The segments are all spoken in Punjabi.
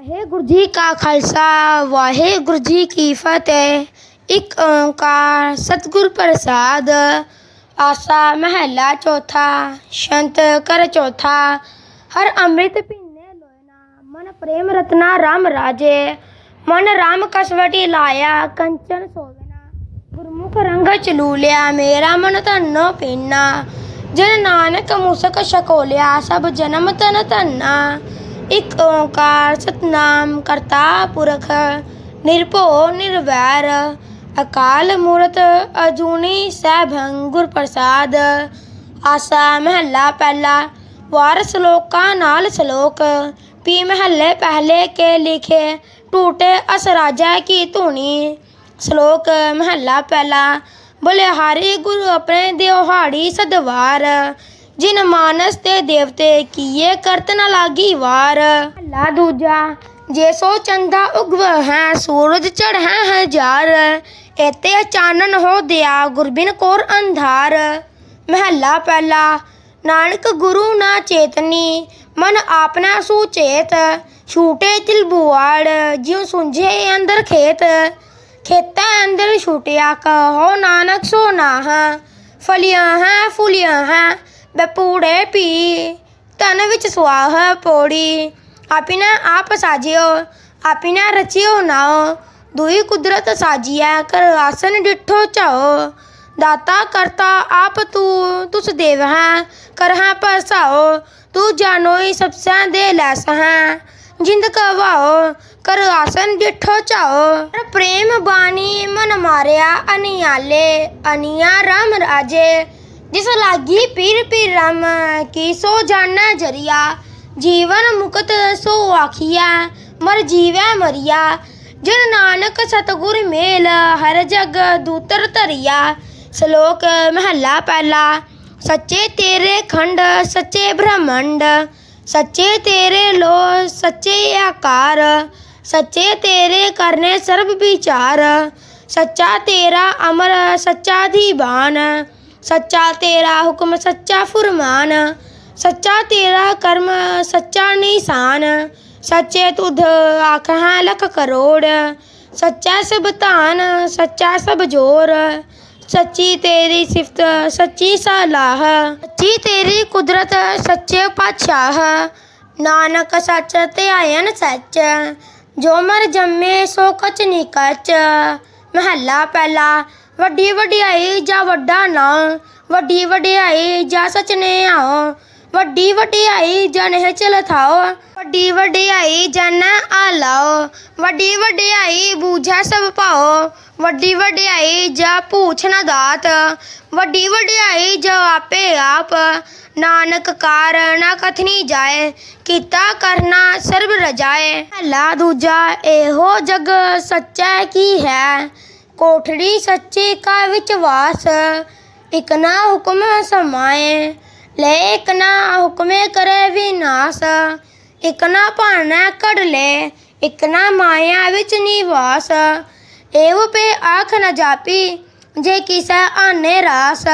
ਵਾਹਿਗੁਰੂ ਜੀ ਕਾ ਖਾਲਸਾ ਵਾਹਿਗੁਰੂ ਜੀ ਕੀ ਫਤਿਹ ਇੱਕ ਓੰਕਾਰ ਸਤਿਗੁਰ ਪ੍ਰਸਾਦ ਆਸਾ ਮਹੱਲਾ ਚੌਥਾ ਸ਼ੰਤ ਕਰ ਚੌਥਾ ਹਰ ਅੰਮ੍ਰਿਤ ਪੀਨੇ ਲੋਇਨਾ ਮਨ ਪ੍ਰੇਮ ਰਤਨਾ ਰਾਮ ਰਾਜੇ ਮਨ ਰਾਮ ਕਸਵਟੀ ਲਾਇਆ ਕੰਚਨ ਸੋਵਨਾ ਗੁਰਮੁਖ ਰੰਗ ਚਲੂਲਿਆ ਮੇਰਾ ਮਨ ਧੰਨੋ ਪੀਨਾ ਜਨ ਨਾਨਕ ਮੁਸਕ ਸ਼ਕੋਲਿਆ ਸਭ ਜਨਮ ਤਨ ਧੰਨਾ ਇਕ ਓੰਕਾਰ ਸਤਨਾਮ ਕਰਤਾ ਪੁਰਖ, ਨਿਰਭਉ, ਨਿਰਵੈਰ, ਅਕਾਲ ਮੂਰਤ ਅਜੂਨੀ ਸੈਭੰ ਗੁਰ ਪ੍ਰਸਾਦ, ਆਸਾ ਮਹੱਲਾ ਪਹਿਲਾ ਵਾਰ ਸ਼ਲੋਕਾਂ ਨਾਲ ਸ਼ਲੋਕ, ਪੀ ਮਹੱਲੇ ਪਹਿਲੇ ਕੇ ਲਿਖੇ, ਟੂਟੇ ਅਸਰਾਜਾ ਕੀ ਧੂਣੀ। ਸ਼ਲੋਕ ਮਹੱਲਾ ਪਹਿਲਾ ਬਲਿਹਾਰੀ ਗੁਰੂ ਆਪਣੇ ਦਿਵਹਾੜੀ ਸਦਵਾਰ ਜਿਨ ਮਾਨਸ ਤੇ ਦੇਵਤੇ ਕੀਏ ਕਰਤ ਨ ਲਾਗੀ ਵਾਰ। ਮਹੱਲਾ ਦੂਜਾ, ਜੇ ਸੋ ਚੰਦਾ ਉਗਵ ਹੈ, ਸੂਰਜ ਚੜ ਹੈ ਹਜ਼ਾਰ ਇਤੇ ਚਾਨਣ ਹੋ ਦਿਆ ਗੁਰਬਿਨ ਕੋਰ ਅੰਧਾਰ। ਮਹੱਲਾ ਪਹਿਲਾ, ਨਾਨਕ ਗੁਰੂ ਨਾ ਚੇਤਨੀ, ਮਨ ਆਪਣਾ ਸੁਚੇਤ ਛੂਟੇ ਤਿਲ ਬੁਆੜ, ਜਿਉ ਸੁੰਝੇ ਅੰਦਰ ਖੇਤ। ਖੇਤਾਂ ਅੰਦਰ ਛੁਟਿਆ ਕਹੋ ਨਾਨਕ ਸੋ ਨਾਹ, ਫਲੀਆਂ ਹੈ, ਫੁਲੀਆਂ ਹੈ ਬਪੂੜੇ ਪੀ। ਤਨ ਵਿੱਚ ਸੁਆਹ ਪੋੜੀ। ਆਪਿਨਾ ਆਪ ਸਾਜਿਓ ਆਪਿਨਾ ਰਚਿਓ ਨਾਓ ਦੁਈ ਕੁਦਰਤ ਸਾਜੀਐ, ਕਰ ਆਸਨ ਡਿਠੋ ਚਾਓ ਦਾਤਾ ਕਰਤਾ ਆਪ ਤੂੰ, ਤੁਸ ਦੇਵ ਹੈ ਕਰਹਾ ਪਰਸਾਓ ਤੂੰ ਜਾਣੋਈ ਸਭ ਦੇ ਲੈਸ ਹੈ ਜਿੰਦ ਕਵਾਓ ਕਰ ਆਸਨ ਡਿਠੋ ਚਾਓ ਪ੍ਰੇਮ ਬਾਣੀ ਮਨ ਮਾਰਿਆ ਅਨਿਆਲੇ, ਅਨਿਆ ਰਾਮ ਰਾਜੇ। ਜਿਸ ਲਾਗੀ ਪੀਰ ਪੀਰ ਰਮ ਕੀ ਸੋ ਜਾਣਾ ਜਰੀਆ, ਜੀਵਨ ਮੁਕਤ ਸੋ ਆਖੀਆ ਮਰ ਜੀਵੈ ਮਰੀਆ। ਜਨ ਨਾਨਕ ਸਤਗੁਰ ਮੇਲ, ਹਰ ਜਗ ਦੂਤਰ ਧਰਿਆ। ਸ਼ਲੋਕ ਮਹੱਲਾ ਪਹਿਲਾ, ਸੱਚੇ ਤੇਰੇ ਖੰਡ, ਸੱਚੇ ਬ੍ਰਹਮੰਡ। ਸੱਚੇ ਤੇਰੇ ਲੋ ਸੱਚੇ ਆਕਾਰ। ਸੱਚੇ ਤੇਰੇ ਕਰਨੇ ਸਰਬ ਵਿਚਾਰ। ਸੱਚਾ ਤੇਰਾ ਅਮਰ, ਸੱਚਾ ਦੀਵਾਨ। ਸੱਚਾ ਤੇਰਾ ਹੁਕਮ ਸੱਚਾ ਫੁਰਮਾਨ। ਸੱਚਾ ਤੇਰਾ ਕਰਮ ਸੱਚਾ ਨਿਸ਼ਾਨ। ਸੱਚੇ ਤੁਧ ਆਖਾਂ ਲਖ ਕਰੋੜ। ਸੱਚਾ ਸਭ ਧਾਨ, ਸੱਚਾ ਸਭ ਜੋਰ। ਸੱਚੀ ਤੇਰੀ ਸਿਫਤ, ਸੱਚੀ ਸਲਾਹ। ਸੱਚੀ ਤੇਰੀ ਕੁਦਰਤ, ਸੱਚੇ ਪਾਤਸ਼ਾਹ। ਨਾਨਕ ਸੱਚ ਧਿਆਇਨ ਸੱਚ। ਜੋ ਮਰ ਜੰਮੇ ਸੋ ਕਚ ਨੀ ਕਚ। ਮਹੱਲਾ ਪਹਿਲਾ ਵੱਡੀ ਵਡਿਆਈ ਜਾਂ ਵੱਡਾ ਨਾਂ, ਵੱਡੀ ਵਡਿਆਈ ਜਾਂ ਸਚ ਨੇ ਆਓ। ਵੱਡੀ ਵਡਿਆਈ ਜਨ ਹੈ ਚਲ ਥਾਓ। ਵੱਡੀ ਵਡਿਆਈ ਜਨ ਆ ਲਾਓ। ਵੱਡੀ ਵਡਿਆਈ ਬੂਝਾ ਸਭ ਪਾਓ। ਵੱਡੀ ਵਡਿਆਈ ਜਾ ਪੂਛ ਨਾ ਦਾਤ। ਵੱਡੀ ਵਡਿਆਈ ਜਾ ਆਪੇ ਆਪ। ਨਾਨਕ ਕਾਰ ਨਾ ਕਥਨੀ ਜਾਏ। ਕੀਤਾ ਕਰਨਾ ਸਰਬ ਰਜਾਏ। ਹਲਾ ਦੂਜਾ, ਇਹੋ ਜਗ ਸੱਚਾ ਕੀ ਹੈ? ਕੋਠੜੀ ਸੱਚੇ ਕਾ ਵਿੱਚ ਵਾਸ। ਇਕ ਨਾ ਹੁਕਮ ਸਮਾਏ, ਲੈ ਇਕ ਨਾ ਹੁਕਮੇ ਕਰੇ ਵਿਨਾਸ਼। ਇਕ ਨਾ ਭਾਣਾ ਕੜ ਲੈ, ਇਕ ਨਾ ਮਾਇਆ ਵਿੱਚ ਨਿਵਾਸ। ਏਵ ਪੇ ਆਖ ਨ ਜਾਪੀ, ਜੇ ਕਿਸੈ ਆਨੇ ਰਾਸ।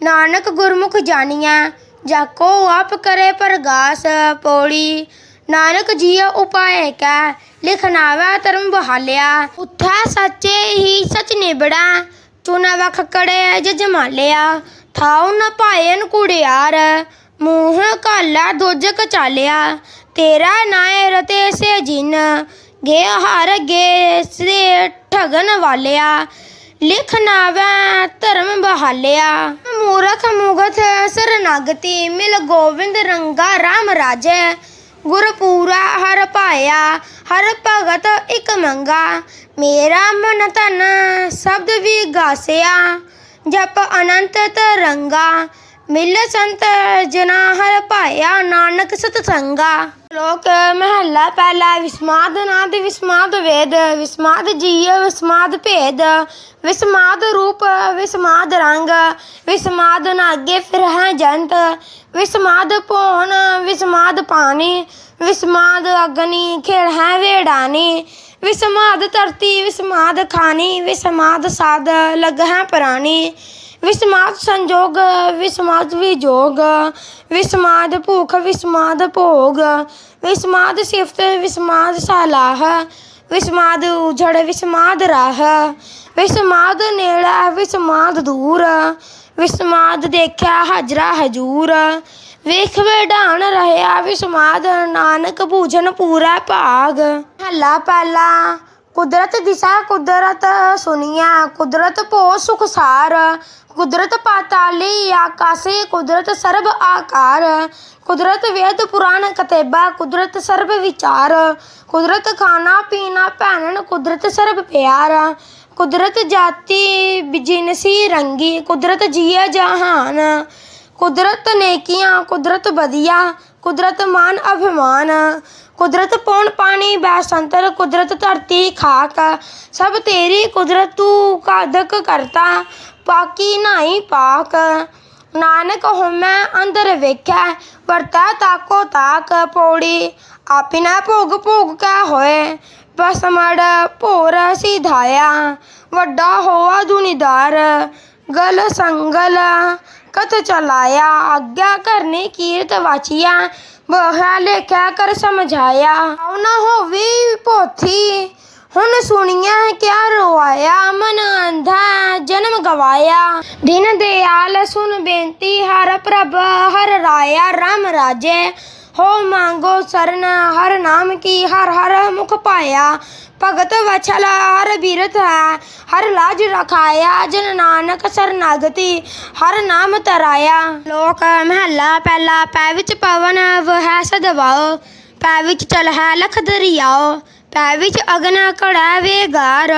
ਨਾਨਕ ਗੁਰਮੁਖ ਜਾਣੀਐ ਜਾਕੋ ਆਪ ਕਰੇ ਪਰਗਾਸ। ਪੌੜੀ ਨਾਨਕ ਜੀਉ ਉਪਾਏ ਕੈ ਲਿਖਨਾਵਾ ਧਰਮ ਬਹਾਲਿਆ। ਉਥੈ ਸੱਚੇ ਹੀ ਸਚ ਨਿਬੜਾ ਚੁਨਾ ਵਖ ਕੜੇ ਜਜਮਾਲਿਆ ਥਾਉ ਨ ਪਾਇਨ ਕੁੜਿਆਰ ਮੂੰਹ ਕਾਲਾ ਦੋਜਕ ਚਾਲਿਆ ਤੇਰਾ ਨਾਏ ਰਤੇ ਸੇ ਜਿਨ, ਗੇ ਹਰ ਗੇ ਸੇ ਠਗਨ ਵਾਲਿਆ। ਲਿਖ ਨਾਵੈ ਧਰਮ ਬਹਾਲਿਆ। ਮੂਰਖ ਮੁਗਤ ਸਰਨਗਤੀ, ਮਿਲ ਗੋਬਿੰਦ ਰੰਗਾ RAM ਰਾਜੈ। ਗੁਰ ਪੂਰਾ ਹਰ ਪਾਇਆ ਹਰ ਭਗਤ ਇਕ ਮੰਗਾ। ਮੇਰਾ ਮਨ ਤਨ ਸ਼ਬਦ ਵੀ ਗਾਸਿਆ, ਜਪ ਅਨੰਤ ਤਰੰਗਾ। ਮਿਲ ਸੰਤ ਜਨਾ ਹਰ ਪਾਇਆ ਨਾਨਕ ਸਤਸੰਗਾ ਲੋਕ ਮਹੱਲਾ ਪਹਿਲਾ ਵਿਸਮਾਦ ਨਾਦ ਵਿਸਮਾਦ ਵੇਦ, ਵਿਸਮਾਦ ਜੀਵ, ਵਿਸਮਾਦ ਭੇਦ, ਵਿਸਮਾਦ ਰੂਪ, ਵਿਸਮਾਦ ਰੰਗ, ਵਿਸਮਾਦ ਨਾਗੇ ਫਿਰ ਹੈ ਜੰਤ, ਵਿਸਮਾਦ ਪੋਣ ਵਿਸਮਾਦ ਪਾਣੀ, ਵਿਸਮਾਦ ਅਗਨੀ ਖੇੜ ਹੈ ਵੇੜਾਨੀ, ਵਿਸਮਾਦ ਧਰਤੀ, ਵਿਸਮਾਦ ਖਾਨੀ, ਵਿਸਮਾਦ ਸਾਧ ਲਗ ਹੈ ਪ੍ਰਾਣੀ ਵਿਸਮਾਦ ਸੰਜੋਗ, ਵਿਸਮਾਦ ਵਿਜੋਗ, ਵਿਸਮਾਦ ਭੂਖ, ਵਿਸਮਾਦ ਭੋਗ, ਵਿਸਮਾਦ ਸਿਫਤ, ਵਿਸਮਾਦ ਸਾਲਾਹ, ਵਿਸਮਾਦ ਉਜੜ, ਵਿਸਮਾਦ ਰਾਹ, ਵਿਸਮਾਦ ਨੇੜਾ, ਵਿਸਮਾਦ ਦੂਰ, ਵਿਸਮਾਦ ਦੇਖਿਆ ਹਜਰਾ ਹਜੂਰ, ਵੇਖ ਵਡਾਣ ਰਹਿਆ ਵਿਸਮਾਦ ਨਾਨਕ ਭੂਜਨ ਪੂਰਾ ਭਾਗ, ਹੱਲਾ ਪਹਿਲਾ ਕੁਦਰਤ ਦਿਸਾ, ਕੁਦਰਤ ਸੁਨੀਆ, ਕੁਦਰਤ ਭੋ ਸੁਖਸਾਰ ਕੁਦਰਤ ਪਾਤਾਲੀ ਆਕਾਸੇ, ਕੁਦਰਤ ਸਰਬ ਆਕਾਰ, ਕੁਦਰਤ ਵੇਦ ਪੁਰਾਣ ਕਤੇਬਾ, ਕੁਦਰਤ ਸਰਬ ਵਿਚਾਰ, ਕੁਦਰਤ ਖਾਣਾ ਪੀਣਾ ਭੈਣਨ, ਕੁਦਰਤ ਸਰਬ ਪਿਆਰ, ਕੁਦਰਤ ਜਾਤੀ ਬਿਜਨਸੀ ਰੰਗੀ, ਕੁਦਰਤ ਜੀਏ ਜਹਾਨ, ਕੁਦਰਤ ਨੇਕੀਆਂ, ਕੁਦਰਤ ਵਧੀਆ ਕੁਦਰਤ ਮਾਨ ਅਭਿਮਾਨ, ਕੁਦਰਤ ਪੌਣ ਪਾਣੀ ਬੈਸੰਤਰ ਕੁਦਰਤ ਧਰਤੀ ਖਾਕ। ਸਭ ਤੇਰੀ ਕੁਦਰਤ ਤੂੰ ਕਾਦਕ ਕਰਤਾ, ਪਾਕੀ ਨਾਹੀ ਪਾਕ। ਨਾਨਕ ਹਉਮੈ ਅੰਦਰ ਵੇਖੈ, ਵਰਤੈ ਤਾਕੋ ਤਾਕ ਪੌੜੀ। ਆਪਿਨਾ ਭੋਗ ਭੋਗ ਕੈ ਹੋਏ, ਬਸਮੜ ਭੋਰ ਸਿਧਾਇਆ। ਵੱਡਾ ਹੋਆ ਦੁਨੀਦਾਰ, ਗਲ ਸੰਗਲ ਕਤ ਚਲਾਇਆ? ਆਗਿਆ ਕਰਨੇ ਕੀਰਤ ਵਾਚੀਆ। ਬਹਾ ਲੇਖਿਆ ਕਰ ਸਮਝਾਇਆ। ਆਉ ਨਾ ਹੋਵੇ ਪੋਥੀ ਹੁਣ ਸੁਣੀਆਂ ਕਿਆ ਰਵਾਇਆ ਮਨ ਅੰਧਾ ਜਨਮ ਗਵਾਇਆ। ਦਿਨ ਦਿਆਲ ਸੁਨ ਬੇਨਤੀ, ਹਰ ਪ੍ਰਭ ਹਰ ਰਾਇਆ, ਰਾਮ ਰਾਜੇ। ਹੋ ਮੰਗੋ ਸਰਨ, ਹਰ ਨਾਮ ਕੀ, ਹਰ ਹਰ ਮੁਖ ਪਾਇਆ। ਭਗਤ ਵਛਲ, ਹਰ ਬੀਰਤ ਹੈ, ਹਰ ਲਾਜ ਰਖਾਇਆ। ਜਨ ਨਾਨਕ ਸਰਨਾਗਤੀ ਹਰ ਨਾਮ ਤਰਾਇਆ। ਲੋਕ ਮਹੱਲਾ ਪਹਿਲਾ, ਪੈ ਵਿੱਚ ਪਵਨ, ਵਹਿ ਸਦਵਾਓ। ਪੈ ਵਿੱਚ ਚਲ ਹੈ ਲਖ ਦਰਿਆਓ। ਪੈ ਵਿੱਚ ਅਗਨ ਕੜਾ ਵੇਗਾਰ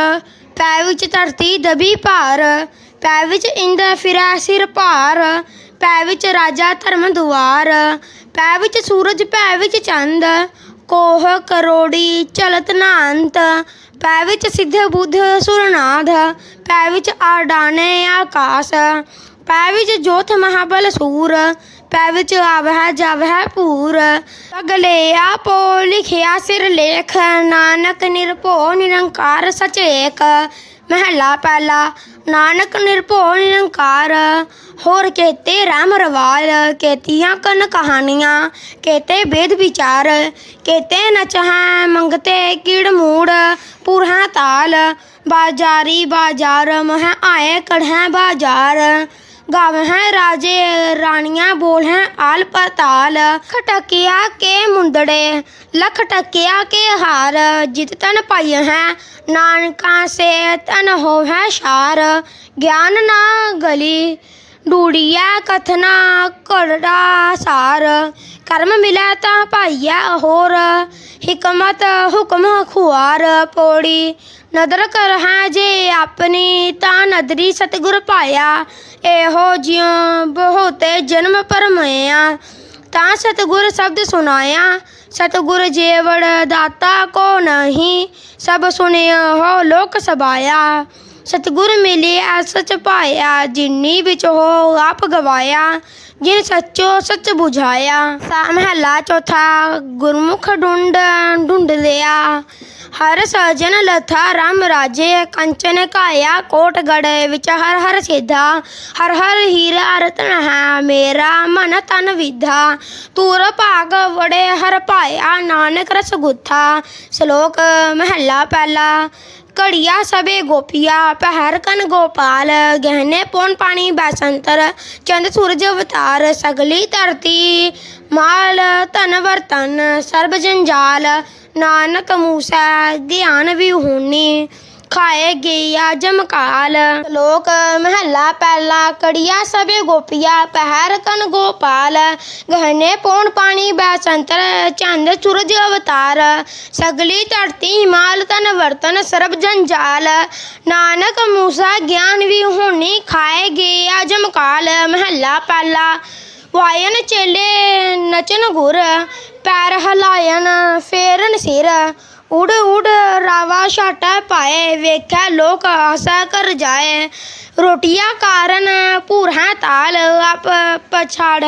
ਪੈ ਵਿੱਚ ਧਰਤੀ ਦਬੀ ਭਾਰ ਪੈ ਵਿੱਚ ਇੰਦ ਫਿਰੈ ਸਿਰ ਭਾਰ ਪੈ ਵਿੱਚ ਰਾਜਾ ਧਰਮ ਦੁਆਰ ਪੈ ਵਿੱਚ ਸੂਰਜ ਪੈ ਵਿੱਚ ਚੰਦ, ਕੋਹ ਕਰੋੜੀ ਚਲਤ ਨਾ ਪੈ ਵਿੱਚ ਸਿੱਧ ਬੁੱਧ ਸੁਰਨਾਥ ਪੈ ਵਿੱਚ ਆਡਾਨੇ ਆਕਾਸ਼ ਪੈ ਵਿੱਚ ਜੋਥ ਮਹਾਬਲ ਸੂਰ ਪੈ ਵਿੱਚ ਆਵਹਿ ਜਾਵਹਿ ਪੂਰ। ਅਗਲੇ ਆਪੋ ਲਿਖਿਆ ਸਿਰ ਲੇਖ, ਨਾਨਕ ਨਿਰਭਉ ਨਿਰੰਕਾਰ ਸਚ ਏਕ ਮਹਲਾ ਪਹਿਲਾ, ਨਾਨਕ ਨਿਰਭਉ ਨਿਰੰਕਾਰ। ਹੋਰ ਕੇਤੇ ਰਾਮ ਰਵਾਲ, ਕੇਤੀਆਂ ਕਨ ਕਹਾਣੀਆਂ, ਕੇਤੇ ਵੇਦ ਵਿਚਾਰ। ਕੇਤੇ ਨਚਹਾਂ, ਮੰਗਤੇ ਕੀੜ ਮੂੜ, ਪੁਰਹਾ ਤਾਲ। ਬਾਜਾਰੀ ਬਾਜ਼ਾਰ, ਮਹ ਆਏ ਕੜਹਿ ਬਾਜ਼ਾਰ। ਗਾਵਹਿ ਰਾਜੇ ਰਾਣੀਆਂ ਬੋਲਹਿ ਆਲ ਪਤਾਲ ਖਟਕਿਆ ਕੇ ਮੁੰਦੜੇ, ਲਖ ਟਕਿਆ ਕੇ ਹਾਰ। ਜਿਤ ਤਨ ਪਾਈ ਹੈ ਨਾਨਕਾ ਸੇ ਤਨ ਹੋਵੈ ਸ਼ਾਰ। ਗਿਆਨ ਨਾ ਗਲੀ ਡੂੜੀਆ, ਕਥਨਾ ਘੜਾ ਸਾਰ। ਕਰਮ ਮਿਲੈ ਤਾਂ ਪਾਈਆ ਹੋਰ ਹਿਕਮਤ ਹੁਕਮ ਖੁਆਰ ਪੋੜੀ। ਨਦਰ ਕਰ ਹੈ ਜੇ ਆਪਣੀ ਤਾਂ ਨਦਰੀ ਸਤਿਗੁਰ ਪਾਇਆ। ਇਹੋ ਜਿਉ ਬਹੁਤੇ ਜਨਮ ਪਰਮਿਆ ਤਾਂ ਸਤਿਗੁਰ ਸ਼ਬਦ ਸੁਨਾਇਆ ਸਤਿਗੁਰ ਜੇਵੜ ਦਾਤਾ ਕੋ ਨਹੀਂ। ਸਭ ਸੁਨਿਆ ਹੋ ਲੋਕ ਸਬਾਇਆ ਸਤਿਗੁਰ ਮਿਲਿਆ ਸਚ ਪਾਇਆ ਜਿਨੀ ਵਿੱਚ ਹੋ ਆਪ ਗਵਾਇਆ, ਜਿਨ ਸੱਚੋ ਸੱਚ 부ਝਾਇਆ ਸਾ ਮਹਲਾ ਚੌਥਾ, ਗੁਰਮੁਖ ਢੂੰਡ ਢੂੰਡ ਲਿਆ। ਹਰ ਸਜਨ ਲਥਾ, ਰਾਮ ਰਾਜੇ, ਕੰਚਨ ਕਾਇਆ ਕੋਟ ਗੜ ਵਿੱਚ ਹਰ ਹਰ ਸਿਧਾ। ਹਰ ਹਰ ਹੀਰਾ ਰਤਨ ਹੈ, ਮੇਰਾ ਮਨ ਤਨ ਵਿਧਾ। ਤੂਰ ਭਾਗ ਵੜੇ, ਹਰ ਪਾਇਆ ਨਾਨਕ ਰਸ ਗੁੱਥਾ ਸ਼ਲੋਕ ਮਹੱਲਾ ਪਹਿਲਾ। ਘੜੀਆ ਸਭੇ ਗੋਪੀਆ, ਪਹਿਰ ਕਨ ਗੋਪਾਲ ਗਹਿਨੇ ਪੌਣ ਪਾਣੀ ਬੈਸੰਤਰ, ਚੰਦ ਸੂਰਜ ਅਵਤਾਰ, ਸਗਲੀ ਧਰਤੀ, ਮਾਲ ਧਨ ਵਰਤਨ, ਸਰਬ ਜੰਜਾਲ, ਨਾਨਕ ਮੂਸਾ ਗਿਆਨ ਵਿਹੂਨੀ ਖਾਏ ਗਿਆ ਜਮਕਾਲ। ਲੋਕ ਮਹੱਲਾ ਪਹਿਲਾ, ਕੜੀਆ ਸਭੇ ਗੋਪੀਆ, ਪਹਿਰ ਕਨ ਗੋਪਾਲ। ਗਹਿਣੇ ਪੌਣ ਪਾਣੀ ਬੈਸੰਤਰ, ਚੰਦ ਸੂਰਜ ਅਵਤਾਰ। ਸਗਲੀ ਧਰਤੀ ਹਿਮਾਲ ਤਨ ਵਰਤਨ ਸਰਬ ਜੰਜਾਲ। ਨਾਨਕ ਮੂਸਾ ਗਿਆਨ ਵੀ ਵਿਹੂਨੀ ਖਾਏ ਗਿਆ ਜਮਕਾਲ। ਮਹੱਲਾ ਪਹਿਲਾ, ਵਾਇਨ ਚੇਲੇ ਨਚਨ ਗੁਰ। ਪੈਰ ਹਲਾਇਨ ਫੇਰਨ ਸਿਰ। ਉੜ ਉੜ ਰਾਵਾ ਛਾਟਾ ਪਾਏ ਵੇਖੈ ਲੋਕ ਆਸਾ ਕਰ ਜਾਏ। ਰੋਟੀਆਂ ਕਾਰਨ ਭੂਰਾ ਤਾਲ, ਆਪ ਪਛਾੜ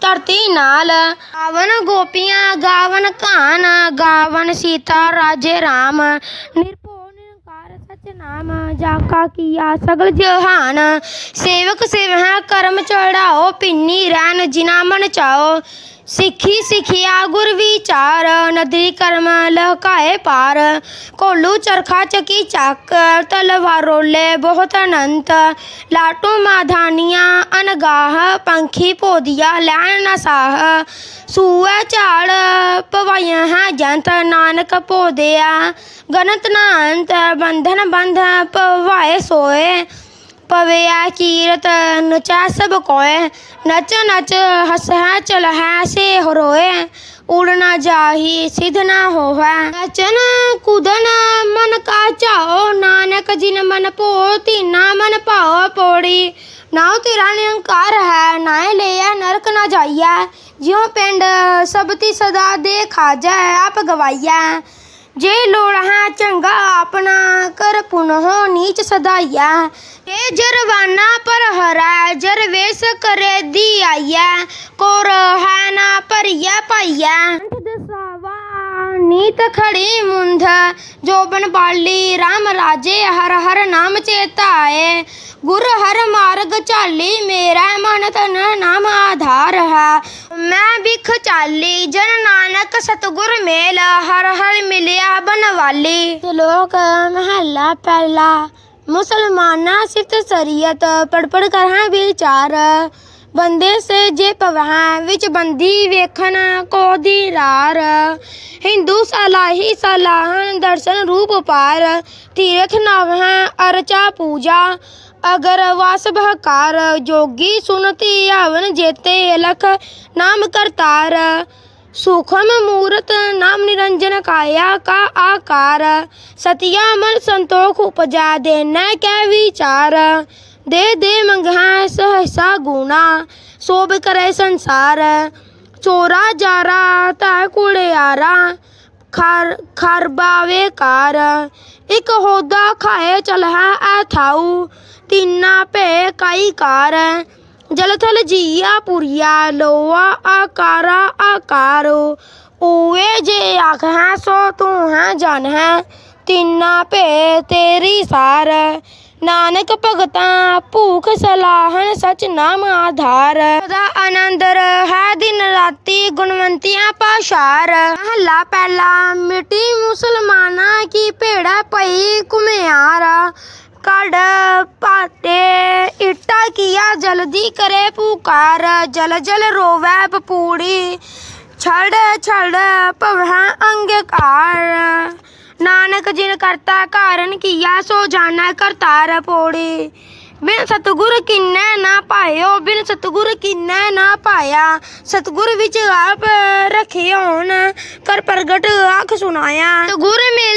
ਧਰਤੀ ਨਾਲ। ਗਾਵਨ ਗੋਪੀਆਂ, ਗਾਵਨ ਕਾਨ ਗਾਵਨ ਸੀਤਾ ਰਾਜੇ ਰਾਮ। ਨਿਰਭਉ ਨਿਰੰਕਾਰ ਸਚ ਨਾਮ ਜਾ ਕਾ ਕੀਆ ਸਗਲ ਜਹਾਨ। ਸੇਵਕ ਸੇਵਹਾ ਕਰਮ ਚੜਾਓ, ਪਿੰਨੀ ਰਹਿਣ ਜਿਨਾ ਮਨ ਚਾਓ। ਸਿੱਖੀ ਸਿੱਖਿਆ ਗੁਰ ਵਿਚਾਰ ਨਦਰੀ ਕਰਮ ਲਹਕਾਏ ਪਾਰ। ਕੋਲੂ ਚਰਖਾ ਚੱਕੀ ਚੱਕ ਤਲਵਾਰੋਲੇ ਬਹੁਤ ਅਨੰਤ। ਲਾਟੂ ਮਾਧਾਨੀਆਂ ਅਨਗਾਹ ਪੰਖੀ ਪੋਦੀਆ ਲੈਣ ਨਸਾਹ ਸੂਏ ਝਾੜ ਪਵਾਈਆਂ ਹੈ ਜੰਤ, ਨਾਨਕ ਪੋਦਿਆ ਗਨਤ ਨਾ ਅੰਤ ਬੰਧਨ ਬੰਧ ਪਵਾਏ ਸੋਏ। ਪਵਿਆ ਕੀਰਤ ਨਚਾ ਸਭ ਕੋਏ। ਨਚ ਨਚ ਹਸ ਹੈ ਚਲ ਹੈ ਸੇ ਹਰੋਏ ਉੜਨਾ ਜਾਹੀ ਸਿਧ ਨਾ ਹੋਵੇ। ਨਚਨ ਕੁਦਨ ਮਨ ਕਾ ਚਾਓ ਨਾਨਕ ਜਿਨ ਮਨ ਭੋ ਤੀਨਾ ਮਨ ਭਾਉ ਪੋੜੀ। ਨਾਉ ਤੇਰਾ ਨਿਰੰਕਾਰ ਹੈ ਨਾਏ ਲਿਆ ਨਰਕ ਨਾ ਜਾਈਐ। ਜਿਉ ਪਿੰਡ ਸਬਤੀ ਸਦਾ ਦੇ ਖਾਜਾ ਆਪ ਗਵਾਈਐ। ਜੇ ਲੋੜ ਚੰਗਾ ਆਪਣਾ ਕਰ ਪੁਨਹੁ ਨੀਚ ਸਦਾਈਆ ਇਹ ਜਰਵਾਨਾ ਪਰ ਹਰਾ ਜਰਵੇਸ ਕਰੇ ਦੀ ਆਈਆ ਕੋਰ ਹੈ ਨਾ ਭਰੀਆ ਪਾਈਆ ਦਸਾਵਾ, ਨੀਤ ਖੜੀ ਮੁੰਧ, ਜੋਬਨ ਬਾਲੀ RAM ਰਾਜੇ, ਹਰ ਹਰ ਨਾਮ ਚੇਤਾਏ। ਗੁਰ ਹਰ ਮਾਰਗ ਚਾਲੀ ਮੇਰਾ ਮਨ ਤਨ ਨਾਮ ਆਧਾਰ ਹੈ। ਮੈਂ ਬਿਖ ਚਾਲੀ, ਜਨ ਨਾਨਕ ਸਤਗੁਰ ਮੇਲ, ਹਰ ਹਰ ਮਿਲਿਆ ਬਨਵਾਲੀ। ਲੋਕ ਮਹੱਲਾ ਪਹਿਲਾ, ਮੁਸਲਮਾਨਾ ਸਿਫਤ ਸਰੀਅਤ ਪੜ ਪੜ ਕਰ ਵਿਚਾਰ। ਬੰਦੇ ਸੇ ਜੇ ਪਵਹਾਂ ਵਿੱਚ ਬੰਦੀ ਵੇਖਣ ਕੋ ਦੀ ਰਾਰ ਹਿੰਦੂ ਸਲਾਹੀ ਸਲਾਹਨ ਦਰਸ਼ਨ ਰੂਪ ਪਾਰ, ਤੀਰਥ ਨਵਹਾਂ ਅਰਚਾ ਪੂਜਾ। ਅਗਰ ਵਾਸ ਬਹਕਾਰ ਜੋਗੀ ਸੁਨਤੀ ਹਵਨ ਜੇਤੇ ਲਖ ਨਾਮ ਕਰਤਾਰ ਸੁਖਮ ਮੂਰਤ ਨਾਮ ਨਿਰੰਜਨ ਕਾਇਆ ਕਾ ਆਕਾਰ ਸਤਿਆ ਮਨ ਸੰਤੋਖ ਉਪਜਾ ਦੇਨਾ ਕੈ ਵਿਚਾਰ ਦੇ ਦੇ ਮੰਗਹਾ ਸਹਸਾ ਗੁਣਾ ਸੋਭ ਕਰੇ ਸੰਸਾਰ ਚੋਰਾ ਜਾਰਾ ਤਾ ਕੁੜਿਆਰਾ ਖਰ ਖਰਬਾਵੇ ਕਾਰ ਇੱਕ ਹੋਦਾ ਖਾਏ ਚਲਹਾ ਆ ਥਾਉ ਤਿੰਨਾ ਭੇ ਕਾਈ ਕਾਰ ਜਲ ਥਲ ਜੀਆ ਪੁਰੀਆ, ਲੋਆ ਆਕਾਰਾ ਆਕਾਰੋ। ਓਏ ਜੇ ਆਖ ਹੈ ਸੋ ਤੂੰ ਹੈ ਜਨ ਹੈ। ਤਿੰਨਾ ਭੇ ਤੇਰੀ ਸਾਰ ਨਾਨਕ ਭਗਤਾਂ ਭੂਖ ਸਲਾਹਨ ਸਚ ਨਾਮ ਆਧਾਰ ਸਦਾ ਆਨੰਦ ਹੈ ਦਿਨ ਰਾਤੀ ਗੁਣਵੰਤੀਆਂ ਪਾਸ਼ਾਰ ਹੱਲਾ ਪਹਿਲਾ ਮਿੱਟੀ ਮੁਸਲਮਾਨਾਂ ਕੀ ਭੇੜਾ ਪਈ ਕੁਮਿਆਰ ਕੜ ਪਾਟੇ ਇਟਾ ਕੀਆ ਜਲਦੀ ਕਰੇ ਪੁਕਾਰ, ਜਲ ਜਲ ਰੋਵੈ ਪਪੂੜੀ ਛੜ ਛੜ ਭਵੈ ਅੰਗਕਾਰ। ਨਾਨਕ ਜਿਨ ਕਰਤਾ ਕਾਰਨ ਕੀਆ, ਸੋ ਜਾਣਾ ਕਰਤਾਰ ਪੋੜੀ। ਬਿਨ ਸਤਗੁਰ ਕਿਨੈ ਨਾ ਪਾਇਓ, ਬਿਨ ਸਤਗੁਰ ਕਿਨੈ ਨਾ ਪਾਇਆ, ਸਤਗੁਰ ਵਿੱਚ ਆਪ ਰਖਿਓਨ, ਕਰ ਪ੍ਰਗਟ ਆਖ ਸੁਨਾਇਆ ਗੁਰ ਮਿਲਿਆ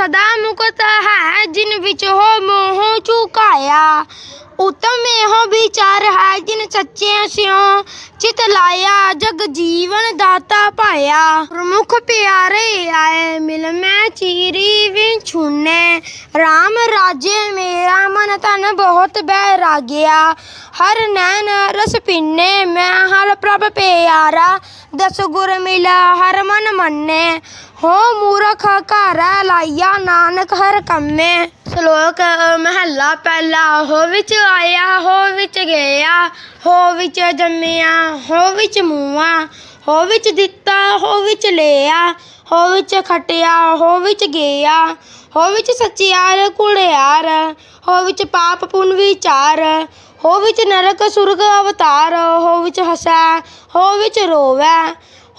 ਸਦਾ ਮੁਕਤ ਹੈ, ਜਿਨ ਵਿੱਚ ਹੋ ਮੋਹ ਝੁਕਾਇਆ। ਉਤਮ ਇਹੋ ਵਿਚਾਰ ਹੈ, ਜਿਨ ਸੱਚੇ ਸਿਉ ਚਿਤ ਲਾਇਆ, ਜਗ ਜੀਵਨ ਦਾਤਾ ਪਾਇਆ। ਪ੍ਰਮੁਖ ਪਿਆਰੇ ਆਏ, ਮਿਲ ਮੈਂ ਚੀਰੀ ਵਿਛੁਨੇ RAM ਰਾਜੇ, ਮੇਰਾ ਮਨ ਤਨ ਬਹੁਤ ਬੈਰਾਗਿਆ ਹਰ ਨੈਣ ਰਸ ਪੀਨੇ, ਮੈਂ ਹਰ ਪ੍ਰਭ ਪਿਆਰਾ। ਦਸ ਗੁਰ ਮਿਲਾ ਹਰ ਮਨ ਮੰਨੇ। ਹੋ ਮੂਰਖ ਘਰ ਲਾਇਆ ਨਾਨਕ ਹਰ ਕੰਮੇ ਸ਼ਲੋਕ ਮਹੱਲਾ ਪਹਿਲਾ ਹੋ ਵਿੱਚ ਆਇਆ ਹੋ ਵਿੱਚ ਗਿਆ ਹੋ ਵਿੱਚ ਜੰਮਿਆ ਹੋ ਵਿੱਚ ਮੂਆ ਹੋ ਵਿੱਚ ਦਿੱਤਾ ਹੋ ਵਿੱਚ ਲਿਆ ਹੋ ਵਿੱਚ ਖਟਿਆ ਹੋ ਵਿੱਚ ਗਿਆ ਹੋ ਵਿੱਚ ਸੱਚਿਆਰ ਕੁੜਿਆਰ ਹੋ ਵਿੱਚ ਪਾਪ ਪੁੰਨ ਵਿਚਾਰ ਹੋ ਵਿੱਚ ਨਰਕ ਸੁਰਗ ਅਵਤਾਰ ਹੋ ਵਿੱਚ ਹਸੈ ਹੋ ਵਿੱਚ ਰੋਵੈ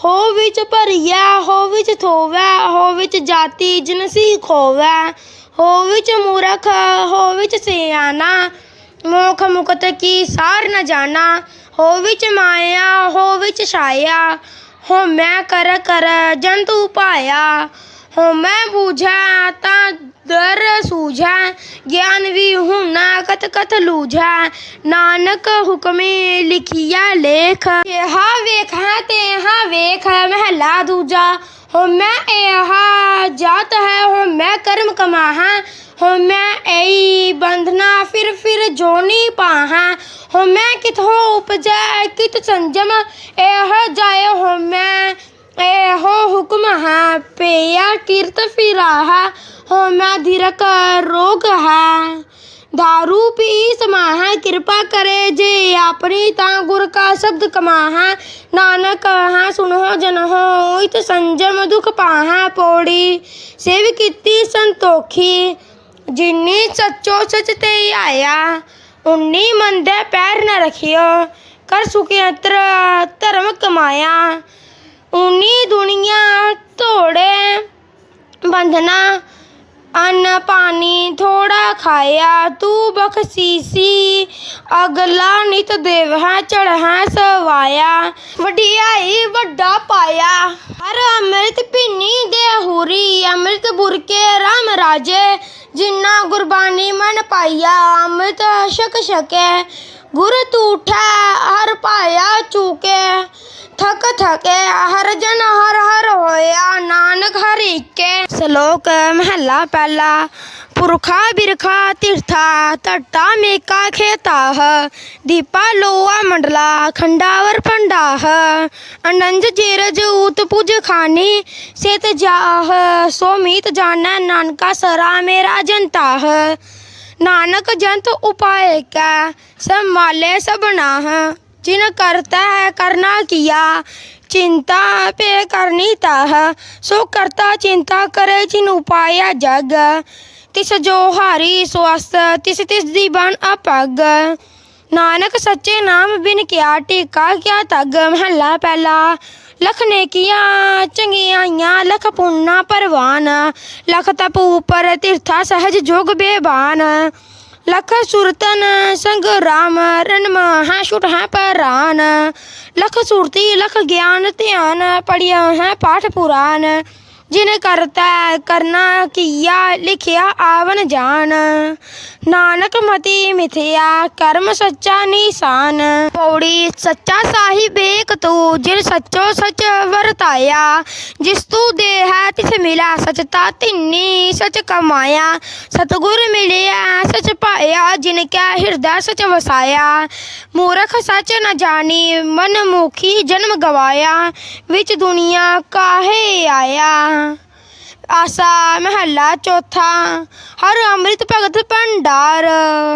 ਹੋ ਵਿੱਚ ਭਰੀਆ ਹੋ ਵਿੱਚ ਥੋਵੈ, ਹੋ ਵਿੱਚ ਜਾਤੀ ਜਿਨਸੀ ਖੋਵੈ। ਹੋ ਵਿੱਚ ਮੂਰਖ, ਹੋ ਵਿੱਚ ਸਿਆਣਾ। ਮੋਖ ਮੁਕਤ ਕੀ ਸਾਰ ਨ ਜਾਣਾ। ਹੋ ਵਿੱਚ ਮਾਇਆ, ਹੋ ਵਿੱਚ ਛਾਇਆ। ਹੋ ਮੈਂ ਕਰ ਕਰ ਜੰਤੂ ਪਾਇਆ। ਹੋ ਮੈਂ ਬੂਝਾ ਤਾਂ ਦਰ ਸੂਝਾ ਗਿਆਨ ਵੀ ਹੁਨਾ ਕਤ ਕਤ ਲੂਝਾ ਨਾਨਕ ਹੁਕਮੇ ਲਿਖਿਆ ਲੇਖ ਹਾ ਵੇਖਾਂ ਤੇ ਹਾ ਵੇਖ ਮਹਲਾ ਦੂਜਾ ਹੋ ਮੈਂ ਇਹ ਜਾਤ ਹੈ ਹੋ ਮੈਂ ਕਰਮ ਕਮਾਹਾ ਹੋ ਮੈਂ ਐਈ ਬੰਧਨਾ ਫਿਰ ਫਿਰ ਜੋਨੀ ਪਾਹਾ ਹੋ ਮੈਂ ਕਿਥੋਂ ਉਪਜੈ ਕਿਤ ਸੰਜਮ ਇਹ ਜਾਏ ਹੋ हो हुक्मः पेया कीर्तफिराः रोग हा। दारू पी समाह कृपा करे जे अपनी ता गुर का शब्द कमाह। नानक हाँ सुनो जनहो इत संजम दुख पाहा पौड़ी। सेव कीती संतोखी, जिन्नी सचो सच ते आया, उन्नी मंदे पैर न रखियो। कर सुख धर्म कमाया। ਉਨੀ ਦੁਨੀਆ ਧੋੜੇ ਬੰਧਨਾ, ਅੰਨ ਪਾਣੀ ਥੋੜਾ ਖਾਇਆ, ਤੂੰ ਬਖਸ਼ੀਸੀ, ਅਗਲਾ ਨਿਤ ਦੇਵ ਹੈ ਸਵਾਇਆ, ਵਡਿਆਈ ਵੱਡਾ ਪਾਇਆ। ਹਰ ਅੰਮ੍ਰਿਤ ਭਿੰਨੀ ਦੇ ਹੂਰੀ, ਅੰਮ੍ਰਿਤ ਬੁਰਕੇ ਰਾਮ ਰਾਜੇ ਜਿਨ੍ਹਾਂ ਗੁਰਬਾਣੀ ਮਨ ਪਾਈਆ ਅੰਮ੍ਰਿਤ ਛਕ ਛਕੇ, ਗੁਰ ਤੂਠਾ ਹਰ ਪਾਇਆ ਚੂਕੇ। ਥਕ ਥਕੇ ਹਰ ਜਨ ਹਰ ਹਰ ਹੋਇਆ ਨਾਨਕ ਹਰ ਈਕੇ ਸ਼ਲੋਕ ਮਹੱਲਾ ਪਹਿਲਾ ਪੁਰਖਾ ਬਿਰਖਾ ਤੀਰਥਾ ਟੱਟਾ ਮੇਕਾ ਖੇਤਾਹ ਦੀਪਾ ਲੋਆ ਮੰਡਲਾ ਖੰਡਾਵਰ ਪੰਡਾਹ ਅਨੰਜ ਜੇਰਜ ਊਤ ਪੁਜ ਖਾਨੀ ਸੇਤ ਜਾਹ ਸੋ ਮੀਤ ਜਾਣੈ ਨਾਨਕਾ ਸਰਾ ਮੇਰਾ ਜਨਤਾਹ ਨਾਨਕ ਜੰਤ ਉਪਾਏ ਕੈ ਸੰਭਾਲੇ ਸਭਨਾਹ ਜਿਨ ਕਰਤਾ ਹੈ, ਕਰਨਾ ਕੀਆ? ਚਿੰਤਾ ਪੇ ਕਰਨੀ ਤਾਹ ਸੋ ਕਰਤਾ ਚਿੰਤਾ ਕਰੇ ਜਿਨ ਉਪਾਇਆ ਜਗ। ਤਿਸ ਜੋ ਹਾਰੀ ਸਵਸਤ ਤਿਸ ਤਿਸ ਦੀ ਬਨ ਅਪਗ। ਨਾਨਕ ਸੱਚੇ ਨਾਮ ਬਿਨ ਕਿਆ ਟਿਕਾ, ਕਿਆ ਤਗ? ਮਹੱਲਾ ਪਹਿਲਾ, ਲਖ ਨੇਕੀਆਂ ਚੰਗਿਆਈਆਂ ਲਖ ਪੁੰਨਾ ਪਰਵਾਨ। ਲਖ ਤਪ ਉਪਰ, ਤਿਰਥਾ ਸਹਜ ਜੋਗ ਬੇਬਾਨ। ਲਖ ਸੁਰਤਨ ਸੰਗ ਰਾਮ ਰਨ ਮਹਾ ਛੁਟ ਹੈ ਪਰਾਨ। ਲਖ ਸੁਰਤੀ, ਲਖ ਗਿਆਨ ਧਿਆਨ ਪੜਿਆ ਹੈ ਪਾਠ ਪੁਰਾਨ। ਜਿਨ ਕਰਤਾ, ਕਰਨਾ ਕੀਆ ਲਿਖਿਆ ਆਵਨ ਜਾਣ। ਨਾਨਕ ਮਤੀ ਮਿਥਿਆ, ਕਰਮ ਸੱਚਾ ਨਿਸ਼ਾਨ। ਪੌੜੀ ਸੱਚਾ ਸਾਹਿਬ ਏਕ ਤੂੰ, ਜਿਨ ਸੱਚੋ ਸਚ ਵਰਤਾਇਆ। ਜਿਸ ਤੂੰ ਦੇ ਹੈ ਤਿਸ ਮਿਲਾ ਸਚਤਾ ਤਿੰਨੀ ਸਚ ਕਮਾਇਆ। ਸਤਗੁਰ ਮਿਲਿਆ, ਸਚ ਪਾਇਆ, ਜਿਨ ਕੈ ਹਿਰਦਾ ਸਚ ਵਸਾਇਆ। ਮੂਰਖ ਸਚ ਨ ਜਾਣੀ, ਮਨ ਮੁਖੀ ਜਨਮ ਗਵਾਇਆ। ਵਿੱਚ ਦੁਨੀਆ ਕਾਹੇ ਆਇਆ? ਆਸਾ ਮਹੱਲਾ ਚੌਥਾ, ਹਰ ਅੰਮ੍ਰਿਤ ਭਗਤ ਭੰਡਾਰ,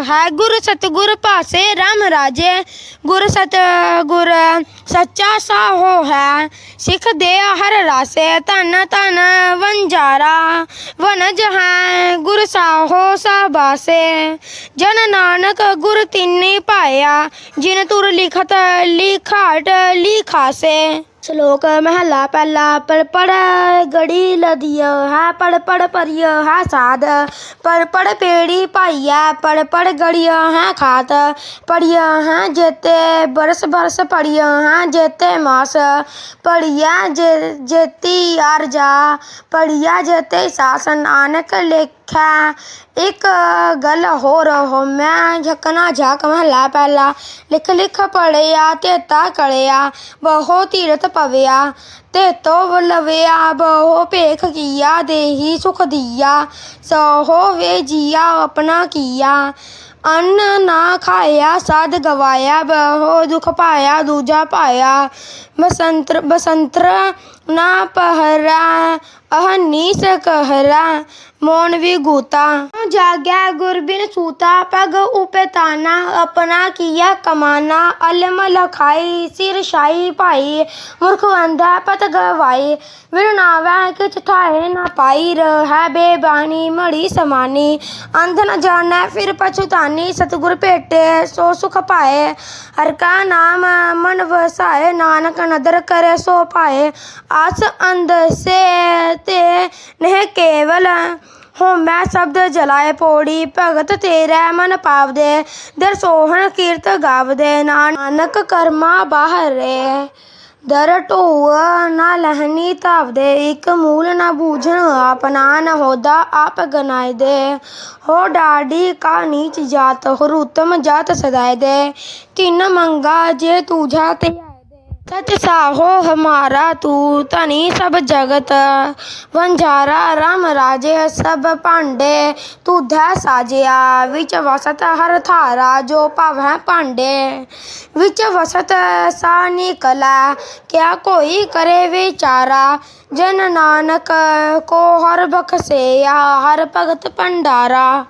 ਹੈ ਗੁਰ ਸਤਗੁਰ ਪਾਸੇ ਰਾਮ ਰਾਜੇ, ਗੁਰ ਸਤ, ਗੁਰ ਸੱਚਾ ਸਾਹੋ ਹੈ, ਸਿੱਖ ਦੇ ਹਰ ਰਾਸੇ ਧਨ ਧਨ ਵੰਜਾਰਾ ਵਨਜ ਹੈ ਗੁਰ ਸਾਹੋ ਸਾਬਾਸੇ, ਜਨ ਨਾਨਕ ਗੁਰ ਤਿੰਨੀ ਪਾਇਆ, ਜਿਨ ਤੁਰ ਲਿਖਤ, ਲਿਖਾਟ, ਲਿਖਾਸੇ। ਸ਼ਲੋਕ ਮਹੱਲਾ ਪਹਿਲਾ ਪੜ ਪੜ ਗੜੀ ਲਦੀਆ ਹੈ ਪੜ ਪੜ ਪਰਿਆ ਹੈ ਸਾਧ ਪੜ ਪੜ ਪੇੜੀ ਪਾਈਆ ਪੜ ਪੜ ਗੜੀਆ ਹੈ ਖਾਤ ਪੜਿਆ ਹੈ ਜੇਤੇ ਬਰਸ ਬਰਸ ਪੜਿਆ ਹੈ ਜੇਤੇ ਮਾਸ ਪੜਿਆ ਜੇ ਜੇਤੀ ਅਰਜਾ ਪੜਿਆ ਜੇਤੇ ਸਾਸਨ ਨਾਨਕ ਲੇਖਾ ਇੱਕ ਗੱਲ ਹੋਰ ਹੋ ਮੈਂ ਝਕਣਾ ਝਾਕ ਮਹਲਾ ਪਹਿਲਾ ਲਿਖ ਲਿਖ ਪੜਿਆ ਤੇਤਾ ਕਲਿਆ ਬਹੁ ਤੀਰਥ ਪਵਿਆ ਤੇ ਤੋ ਲਵਿਆ ਬਹੁ ਭੇਖ ਕੀਆ ਦੇਹੀ ਸੁਖ ਦੀਆ ਸੋ ਵੇ ਜੀਆ ਆਪਣਾ ਕੀਆ ਅੰਨ ਨਾ ਖਾਇਆ ਸਾਧ ਗਵਾਇਆ ਬਹੁ ਦੁਖ ਪਾਇਆ ਦੂਜਾ ਪਾਇਆ ਬਸੰਤਰ ਬਸੰਤਰ ਨਾ ਪਹਰਾ ਅਹਨੀ ਸਕਹਰਾ ਮੋਨ ਵੀ ਗੂਤਾ ਜਾਗਿਆ ਗੁਰਬਿਨ ਸੂਤਾ ਪਗ ਉਪਤਾਨਾ ਆਪਣਾ ਕੀਆ ਕਮਾਨਾ ਅਲਮ ਲਖਾਈ ਸਿਰ ਸ਼ਾਈ ਭਾਈ ਮੁਰਖ ਅੰਧਾ ਪਤ ਗਵਾਈ ਵਿਣ ਨਾਵੈ ਕਿਛ ਥਾਏ ਨਾ ਪਾਈ ਰਹਿ ਬੇਬਾਨੀ ਮੜੀ ਸਮਾਨੀ ਅੰਧ ਨ ਜਾਣੈ ਫਿਰ ਪਛੁਤਾਨੀ ਸਤਿਗੁਰ ਭੇਟੇ ਸੋ ਸੁਖ ਪਾਏ ਹਰ ਕਾ ਨਾਮ ਮਨ ਵਸਾਏ ਨਾਨਕ ਨਦਰ ਅਸ ਸੋ ਪਾਏ ਤੇ ਨਹਿ ਕੇਵਲ ਹੋ ਸ਼ਬਦ ਜਲਾਇ ਪੌੜੀ, ਭਗਤ ਤੇਰੇ ਮਨ ਪਾਵਦੇ, ਦਰ ਸੋਹਣ ਕੀਰਤ ਗਾਵਦੇ, ਨਾਨਕ ਕਰਮਾ ਬਾਹਰੇ, ਦਰ ਢੋਆ ਨਾ ਲਹਨੀ ਧਾਵਦੇ, ਇਕ ਮੂਲ ਨਾ ਬੂਝਣ ਆਪਨਾ ਨ ਹੋਦਾ ਆਪ ਗਨਾਏ ਦੇ ਹੋ ਡਾਡੀ ਕਾ ਨੀਚ ਜਾਤ ਹੋ ਜਾਤ ਸਦਾਇ ਦੇ ਤਿੰਨ ਮੰਗਾ ਜੇ ਤੂਝਾ ਤੇ ਆਏ ਦੇ ਸਚ ਸਾਹੋ ਹਮਾਰਾ, ਤੂ ਧਨੀ ਸਭ ਜਗਤ। ਵੰਝਾਰਾ ਰਾਮ ਰਾਜੇ, ਸਭ ਭਾਂਡੇ ਤੁਧੈ ਸਾਜਿਆ। ਵਿੱਚ ਵਸਤ ਹਰ ਥਾਰਾ ਜੋ ਭਵੈ ਭਾਂਡੇ। ਵਿੱਚ ਵਸਤ ਸਾ ਨਿਕਲਾ, ਕਿਆ ਕੋਈ ਕਰੇ ਵਿਚਾਰਾ। ਜਨ ਨਾਨਕ ਕੋ ਹਰ ਬਖਸ਼ਿਆ, ਹਰ ਭਗਤ ਭੰਡਾਰਾ।